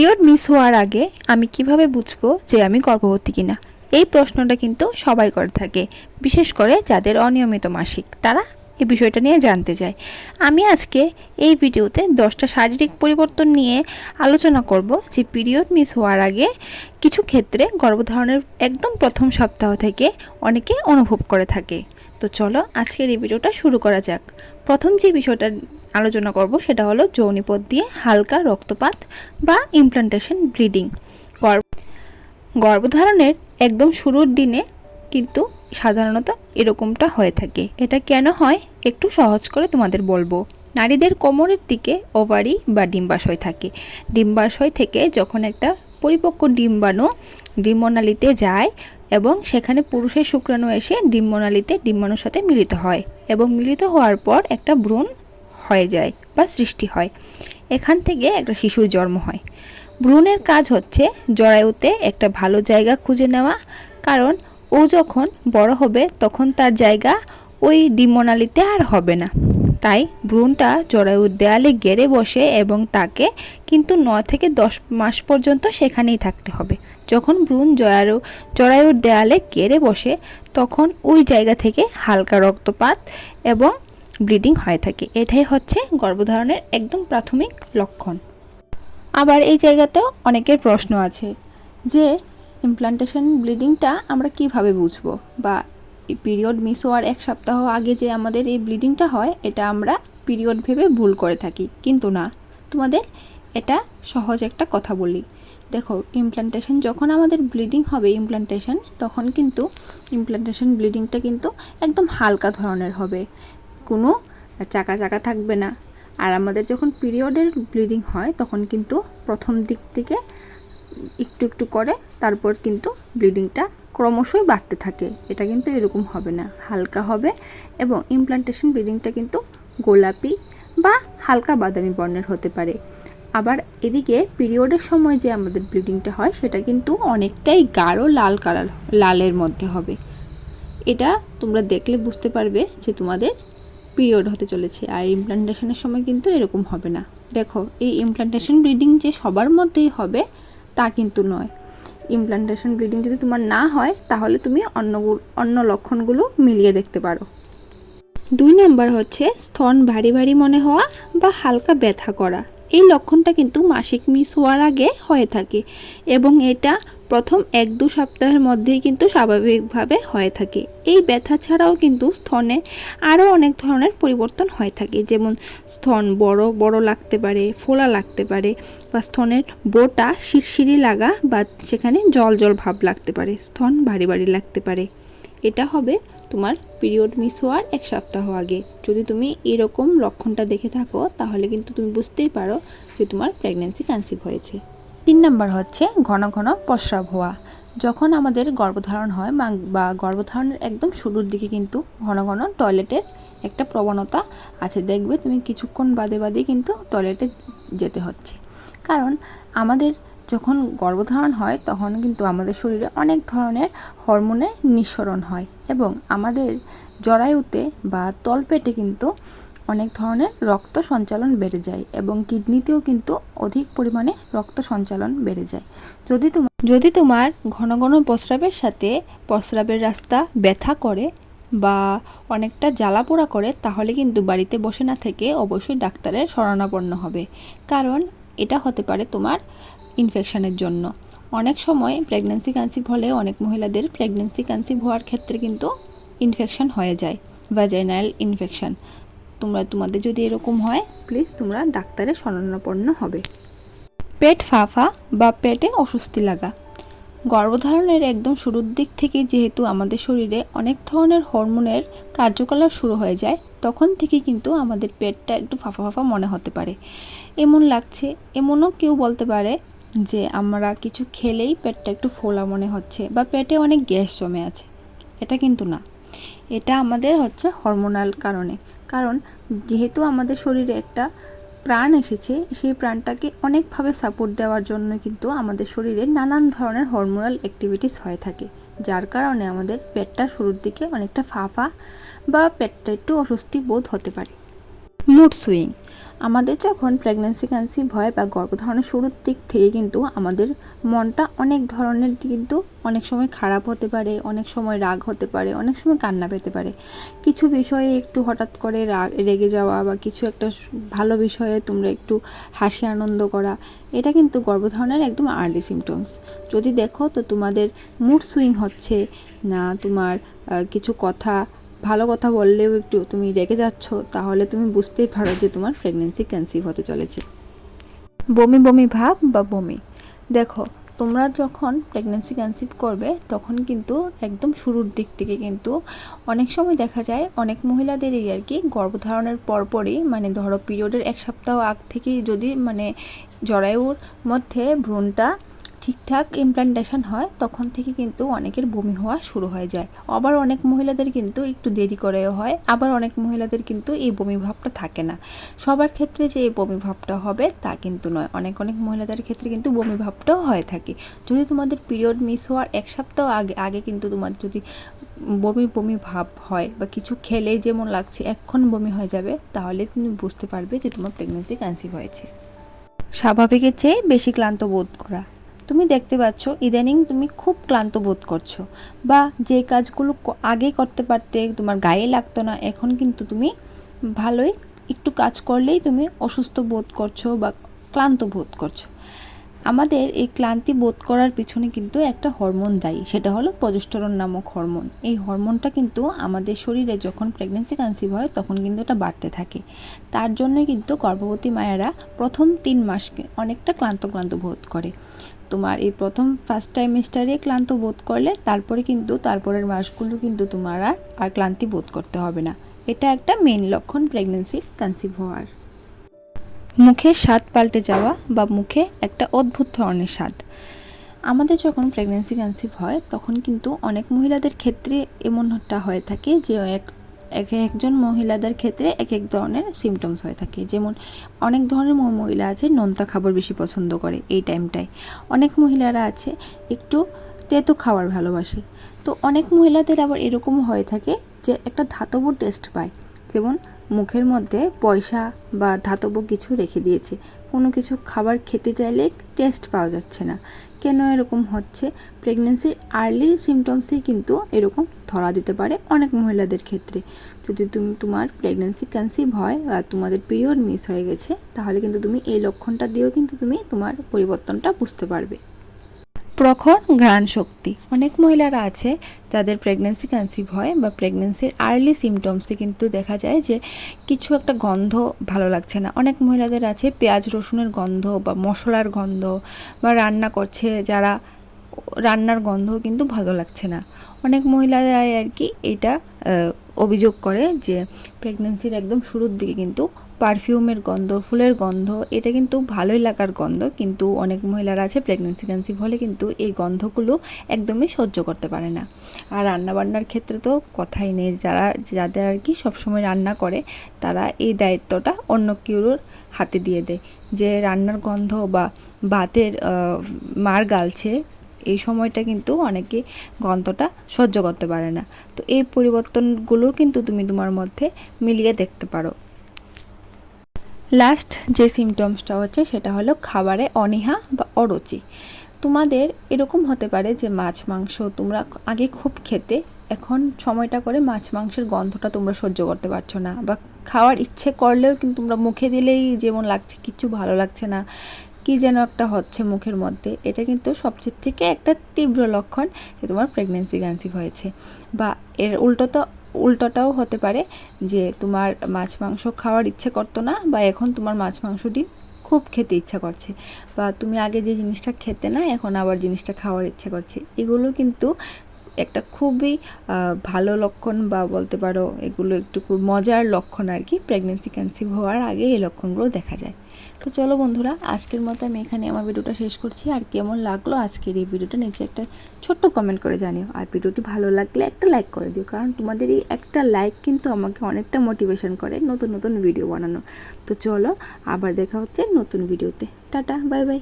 Period miss হওয়ার আগে আমি কীভাবে বুঝব যে আমি গর্ভবতী কিনা? এই প্রশ্নটা কিন্তু সবাই করে থাকে, বিশেষ করে যাদের অনিয়মিত মাসিক। তারা এই বিষয়টা নিয়ে জানতে চায়। আমি আজকে এই ভিডিওতে দশটা শারীরিক পরিবর্তন নিয়ে আলোচনা করব যে পিরিয়ড মিস হওয়ার আগে কিছু ক্ষেত্রে গর্ভধারণের একদম প্রথম সপ্তাহ থেকে অনেকে অনুভব করে থাকে। তো চলো আজকের এই ভিডিওটা শুরু করা যাক। প্রথম যে বিষয়টা আলোচনা করব, সেটা হলো যৌনিপথ দিয়ে হালকা রক্তপাত বা ইমপ্লান্টেশন ব্লিডিং গর্ভধারণের একদম শুরুর দিনে কিন্তু সাধারণত এরকমটা হয়ে থাকে। এটা কেন হয়? একটু সহজ করে তোমাদের বলব। নারীদের কোমরের দিকে ওভারি বা ডিম্বাশয় থাকে। ডিম্বাশয় থেকে যখন একটা পরিপক্ক ডিম্বাণু ডিম্বনালীতে যায় এবং সেখানে পুরুষের শুক্রাণু এসে ডিম্বনালিতে ডিম্বাণুর সাথে মিলিত হয় এবং মিলিত হওয়ার পর একটা ভ্রূণ হয়ে যায় বা সৃষ্টি হয়। এখান থেকে একটা শিশুর জন্ম হয়। ভ্রূণের কাজ হচ্ছে জরায়ুতে একটা ভালো জায়গা খুঁজে নেওয়া, কারণ ও যখন বড় হবে তখন তার জায়গা ওই ডিমনালিতে আর হবে না। তাই ভ্রূণটা জরায়ুর দেয়ালে গেড়ে বসে এবং তাকে কিন্তু ন থেকে দশ মাস পর্যন্ত সেখানেই থাকতে হবে। যখন ভ্রূণ জরায়ু জরায়ুর দেয়ালে গেড়ে বসে, তখন ওই জায়গা থেকে হালকা রক্তপাত এবং ব্লিডিং হয়ে থাকে। এটাই হচ্ছে গর্ভধারণের একদম প্রাথমিক লক্ষণ। আবার এই জায়গাতেও অনেকের প্রশ্ন আছে যে ইমপ্লান্টেশন ব্লিডিংটা আমরা কীভাবে বুঝব? বা পিরিয়ড মিস হওয়ার এক সপ্তাহ আগে যে আমাদের এই ব্লিডিংটা হয়, এটা আমরা পিরিয়ড ভেবে ভুল করে থাকি। কিন্তু না, তোমাদের এটা সহজ একটা কথা বলি। দেখো ইমপ্লান্টেশন যখন আমাদের ব্লিডিং হবে ইমপ্লান্টেশন তখন কিন্তু ইমপ্লান্টেশন ব্লিডিংটা কিন্তু একদম হালকা ধরনের হবে। কোনো চাকা চাকা থাকবে না। আর আমাদের যখন পিরিয়ডের ব্লিডিং হয়, তখন কিন্তু প্রথম দিক থেকে একটু একটু করে তারপর কিন্তু ব্লিডিংটা ক্রমশই বাড়তে থাকে। এটা কিন্তু এরকম হবে না। হালকা হবে এবং ইমপ্লান্টেশন ব্লিডিংটা কিন্তু গোলাপি বা হালকা বাদামি বর্ণের হতে পারে। আবার এদিকে পিরিয়ডের সময় যে আমাদের ব্লিডিংটা হয়, সেটা কিন্তু অনেকটাই গাঢ় লাল কালার, লালের মধ্যে হবে। এটা তোমরা দেখলে বুঝতে পারবে যে তোমাদের পিরিয়ড হতে চলেছে আর ইমপ্লান্টেশনের সময় কিন্তু এরকম হবে না। দেখো, এই ইমপ্লান্টেশন ব্লিডিং যে সবার মধ্যেই হবে, তা কিন্তু নয়। ইমপ্লান্টেশন ব্লিডিং যদি তোমার না হয়, তাহলে তুমি অন্য অন্য লক্ষণগুলো মিলিয়ে দেখতে পারো। দুই নাম্বার হচ্ছে স্তন ভারী ভারী মনে হওয়া বা হালকা ব্যথা করা। এই লক্ষণটা কিন্তু মাসিক মিস হওয়ার আগে হয়ে থাকে এবং এটা প্রথম এক দু সপ্তাহের মধ্যেই কিন্তু স্বাভাবিকভাবে হয়ে থাকে। এই ব্যথা ছাড়াও কিন্তু স্তনে আরও অনেক ধরনের পরিবর্তন হয়ে থাকে। যেমন স্তন বড় বড় লাগতে পারে, ফোলা লাগতে পারে বা স্তনের বোটা শিরশিরি লাগা বা সেখানে জল জল ভাব লাগতে পারে, স্তন ভারী ভারী লাগতে পারে। এটা হবে তোমার পিরিয়ড মিস হওয়ার এক সপ্তাহ আগে। যদি তুমি এরকম লক্ষণটা দেখে থাকো, তাহলে কিন্তু তুমি বুঝতেই পারো যে তোমার প্রেগনেন্সি কনসিভ হয়েছে। তিন নম্বর হচ্ছে ঘন ঘন প্রস্রাব হওয়া। যখন আমাদের গর্ভধারণ হয় বা গর্ভধারণের একদম শুরুর দিকে কিন্তু ঘন ঘন টয়লেটের একটা প্রবণতা আছে। দেখবে তুমি কিছুক্ষণ বাদে বাদে কিন্তু টয়লেটে যেতে হচ্ছে। কারণ আমাদের যখন গর্ভধারণ হয় তখন কিন্তু আমাদের শরীরে অনেক ধরনের হরমোনের নিঃসরণ হয় এবং আমাদের জরায়ুতে বা তলপেটে কিন্তু অনেক ধরনের রক্ত সঞ্চালন বেড়ে যায় এবং কিডনিতেও কিন্তু অধিক পরিমাণে রক্ত সঞ্চালন বেড়ে যায়। যদি তোমার যদি তোমার ঘন ঘন প্রস্রাবের সাথে প্রস্রাবের রাস্তা ব্যথা করে বা অনেকটা জ্বালা পোড়া করে, তাহলে কিন্তু বাড়িতে বসে না থেকে অবশ্যই ডাক্তারের শরণাপন্ন হবে। কারণ এটা হতে পারে তোমার ইনফেকশনের জন্য। অনেক সময় প্রেগনেন্সি কনসিভ হলে অনেক মহিলাদের প্রেগনেন্সি কনসিভ হওয়ার ক্ষেত্রে কিন্তু ইনফেকশন হয়ে যায় ভ্যাজাইনাল ইনফেকশন তোমরা তোমাদের যদি এরকম হয় প্লিজ তোমরা ডাক্তারের শরণাপন্ন হবে। পেট ফাফা বা পেটে অস্বস্তি লাগা। গর্ভধারণের একদম শুরুর দিক থেকে যেহেতু আমাদের শরীরে অনেক ধরনের হরমোনের কার্যকলাপ শুরু হয়ে যায়, তখন থেকে কিন্তু আমাদের পেটটা একটু ফাফা ফাফা মনে হতে পারে। এমন লাগছে, এমনও কেউ বলতে পারে যে আমরা কিছু খেলেই পেটটা একটু ফোলা মনে হচ্ছে বা পেটে অনেক গ্যাস জমে আছে। এটা কিন্তু না। এটা আমাদের হচ্ছে হরমোনাল কারণে। কারণ যেহেতু আমাদের শরীরে একটা প্রাণ এসেছে, সেই প্রাণটাকে অনেকভাবে সাপোর্ট দেওয়ার জন্য কিন্তু আমাদের শরীরে নানান ধরনের হরমোনাল অ্যাক্টিভিটিস হয়ে থাকে, যার কারণে আমাদের পেটটা শুরুর দিকে অনেকটা ফাঁফা বা পেটটা একটু অস্বস্তি বোধ হতে পারে। মুড সুইং আমাদের যখন প্রেগনেন্সি কনসিভ হয় বা গর্ভধারণের শুরুর দিক থেকে কিন্তু আমাদের মনটা অনেক ধরনের কিন্তু অনেক সময় খারাপ হতে পারে, অনেক সময় রাগ হতে পারে, অনেক সময় কান্না পেতে পারে। কিছু বিষয়ে একটু হঠাৎ করে রাগ রেগে যাওয়া বা কিছু একটা ভালো বিষয়ে তোমরা একটু হাসি আনন্দ করা, এটা কিন্তু গর্ভধারণের একদম আর্লি সিমটমস যদি দেখো তো তোমাদের মুড সুইং হচ্ছে, না তোমার কিছু কথা ভালো কথা বললেও একটু তুমি রেগে যাচ্ছ, তাহলে তুমি বুঝতেই পারো যে তোমার প্রেগনেন্সি কনসিভ হতে চলেছে। বমি বমি ভাব বা বমি। দেখো, তোমরা যখন প্রেগনেন্সি কনসিভ করবে, তখন কিন্তু একদম শুরুর দিক থেকে কিন্তু অনেক সময় দেখা যায় অনেক মহিলাদেরই আর কি গর্ভধারণের পরপরই মানে ধরো পিরিয়ডের এক সপ্তাহ আগ থেকেই যদি মানে জরায়ুর মধ্যে ভ্রূণটা ঠিকঠাক ইমপ্লান্টেশন হয়, তখন থেকে কিন্তু অনেকের বমি হওয়া শুরু হয়ে যায়। আবার অনেক মহিলাদের কিন্তু একটু দেরি করেও হয়, আবার অনেক মহিলাদের কিন্তু এই বমি ভাবটা থাকে না। সবার ক্ষেত্রে যে এই বমি ভাবটা হবে তা কিন্তু নয়। অনেক অনেক মহিলাদের ক্ষেত্রে কিন্তু বমি ভাবটাও হয়ে থাকে। যদি তোমাদের পিরিয়ড মিস হওয়ার এক সপ্তাহ আগে আগে কিন্তু তোমার যদি বমি বমি ভাব হয় বা কিছু খেলেই যেমন লাগছে এক্ষণ বমি হয়ে যাবে, তাহলে তুমি বুঝতে পারবে যে তোমার প্রেগনেন্সি কনসিভ হয়েছে। স্বাভাবিকের চেয়ে বেশি ক্লান্ত বোধ করা। তুমি দেখতে পাচ্ছ, ইদানিং তুমি খুব ক্লান্ত বোধ করছ। বা যে কাজগুলো আগে করতে পারতে, তোমার গায়ে লাগতো না, এখন কিন্তু তুমি ভালোই একটু কাজ করলেই তুমি অসুস্থ বোধ করছ বা ক্লান্ত বোধ করছ। আমাদের এই ক্লান্তি বোধ করার পিছনে কিন্তু একটা হরমোন দায়ী, সেটা হলো প্রজেস্টেরন নামক হরমোন। এই হরমোনটা কিন্তু আমাদের শরীরে যখন প্রেগনেন্সি কনসিভ হয়, তখন কিন্তু এটা বাড়তে থাকে। তার জন্যই কিন্তু গর্ভবতী মায়েরা প্রথম তিন মাস অনেকটা ক্লান্ত ক্লান্ত বোধ করে। তোমার এই প্রথম ফার্স্ট টাইমিস্টারে ক্লান্ত বোধ করলে, তারপরে কিন্তু তারপরের মাসগুলো কিন্তু তোমার আর আর ক্লান্তি বোধ করতে হবে না। এটা একটা মেন লক্ষণ প্রেগনেন্সি কনসিভ হওয়ার। মুখের স্বাদ পাল্টে যাওয়া বা মুখে একটা অদ্ভুত ধরনের স্বাদ। আমাদের যখন প্রেগনেন্সি কনসিভ হয়, তখন কিন্তু অনেক মহিলাদের ক্ষেত্রে এমনটা হয়ে থাকে যে, এক এক একজন মহিলাদের ক্ষেত্রে এক এক ধরনের সিমটমস হয়ে থাকে। যেমন, অনেক ধরনের মহিলা আছে, নোনতা খাবার বেশি পছন্দ করে এই টাইমটায় অনেক মহিলারা আছে, একটু তেতো খাবার ভালোবাসে। তো অনেক মহিলাদের আবার এরকমও হয়ে থাকে যে, একটা ধাতব টেস্ট পায়। যেমন মুখের মধ্যে পয়সা বা ধাতব কিছু রেখে দিয়েছে। কোনো কিছু খাবার খেতে চাইলে টেস্ট পাওয়া যাচ্ছে না। কেন এরকম হচ্ছে? প্রেগনেন্সির আর্লি সিমটমসেই কিন্তু এরকম ধরা দিতে পারে অনেক মহিলাদের ক্ষেত্রে। যদি তুমি, তোমার প্রেগনেন্সি কনসিভ হয় আর তোমাদের পিরিয়ড মিস হয়ে গেছে, তাহলে কিন্তু তুমি এই লক্ষণটা দিয়েও কিন্তু তুমি তোমার পরিবর্তনটা বুঝতে পারবে। প্রখর ঘ্রাণ শক্তি। অনেক মহিলারা আছে যাদের প্রেগনেন্সি কনসিভ হয় বা প্রেগনেন্সির আর্লি সিমটমসে কিন্তু দেখা যায় যে কিছু একটা গন্ধ ভালো লাগছে না। অনেক মহিলাদের আছে পেঁয়াজ রসুনের গন্ধ বা মশলার গন্ধ বা রান্না করছে যারা রান্নার গন্ধ কিন্তু ভালো লাগছে না। অনেক মহিলারাই আর কি এটা অভিযোগ করে যে প্রেগনেন্সির একদম শুরুর দিকে কিন্তু পারফিউমের গন্ধ ফুলের গন্ধ এটা কিন্তু ভালোই লাগার গন্ধ কিন্তু অনেক মহিলারা আছে প্রেগনেন্সি কনসিভ হলে কিন্তু এই গন্ধগুলো একদমই সহ্য করতে পারে না। আর রান্নাবান্নার ক্ষেত্রে তো কথাই নেই যারা যাদের আর কি সবসময় রান্না করে তারা এই দায়িত্বটা অন্য কেউর হাতে দিয়ে দেয়। যে রান্নার গন্ধ বা আহ, মার গালছে এই সময়টা কিন্তু অনেকে গন্ধটা সহ্য করতে পারে না। তো এই পরিবর্তনগুলো কিন্তু তুমি তোমার মধ্যে মিলিয়ে দেখতে পারো। লাস্ট যে সিমটমসটা হচ্ছে সেটা হলো খাবারে অনীহা বা অরুচি। তোমাদের এরকম হতে পারে যে মাছ, মাংস তোমরা আগে খুব খেতে, এখন সময়টা করে মাছ, মাংসের গন্ধটা তোমরা সহ্য করতে পারছ না বা খাওয়ার ইচ্ছে করলেও কিন্তু তোমরা মুখে দিলেই যেমন লাগছে কিছু ভালো লাগছে না, কি যেন একটা হচ্ছে মুখের মধ্যে। এটা কিন্তু সবচেয়ে থেকে একটা তীব্র লক্ষণ যে তোমার প্রেগনেন্সি কনসিভ হয়েছে। বা এর উল্টো তো উল্টোটাও হতে পারে যে তোমার মাছ, মাংস খাওয়ার ইচ্ছে করতো না বা এখন তোমার মাছ মাংসটি খুব খেতে ইচ্ছা করছে বা তুমি আগে যে জিনিসটা খেতে না, এখন আবার জিনিসটা খাওয়ার ইচ্ছে করছে। এগুলো কিন্তু একটা খুবই ভালো লক্ষণ বা বলতে পারো এগুলো একটু খুব মজার লক্ষণ আর কি। প্রেগনেন্সি কনসিভ হওয়ার আগে এই লক্ষণগুলো দেখা যায়। তো চলো বন্ধুরা, আজকের মতো আমি এখানে আমার ভিডিওটা শেষ করছি। আর কেমন লাগল আজকের এই ভিডিওটা নিচে একটা ছোট্ট কমেন্ট করে জানিও। আর ভিডিওটি ভালো লাগলে একটা লাইক করে দিও, কারণ তোমাদের এই একটা লাইক কিন্তু আমাকে অনেকটা মোটিভেশন করে নতুন নতুন ভিডিও বানানো তো চলো, আবার দেখা হচ্ছে নতুন ভিডিওতে টাটা বাই বাই